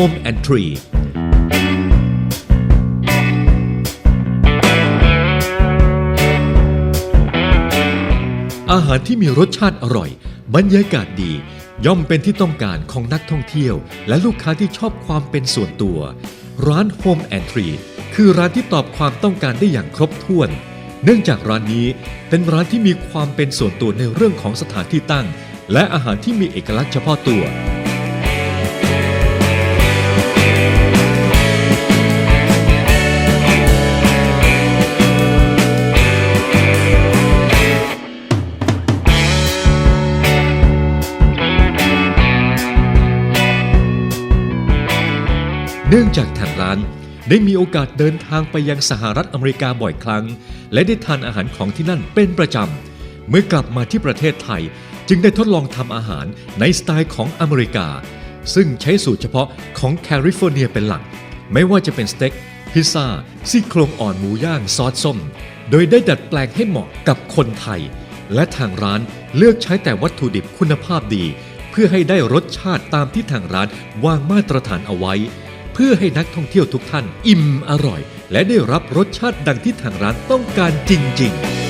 Home and Tree อาหารที่มีรสชาติอร่อย บรรยากาศดี ย่อมเป็นที่ต้องการของนักท่องเที่ยว และลูกค้าที่ชอบความเป็นส่วนตัว ร้าน Home and Tree คือร้านที่ตอบความต้องการได้อย่างครบถ้วน เนื่องจากร้านนี้เป็นร้านที่มีความเป็นส่วนตัวในเรื่องของสถานที่ตั้ง และอาหารที่มีเอกลักษณ์เฉพาะตัว เนื่องจากทางร้านได้มีโอกาสเดินทางไปยังสหรัฐอเมริกาบ่อยครั้ง และได้ทานอาหารของที่นั่นเป็นประจำ เมื่อกลับมาที่ประเทศไทย จึงได้ทดลองทำอาหารในสไตล์ของอเมริกา ซึ่งใช้สูตรเฉพาะของแคลิฟอร์เนียเป็นหลัก ไม่ว่าจะเป็นสเต็ก พิซซ่าซี่โครงอ่อนหมูย่างซอสส้ม โดยได้ดัดแปลงให้เหมาะกับคนไทย และทางร้านเลือกใช้แต่วัตถุดิบคุณภาพดี เพื่อให้ได้รสชาติตามที่ทางร้านวางมาตรฐานเอาไว้ เพื่อให้นักท่องเที่ยวทุกท่านอิ่มอร่อย และได้รับรสชาติดังที่ทางร้านต้องการจริง ๆ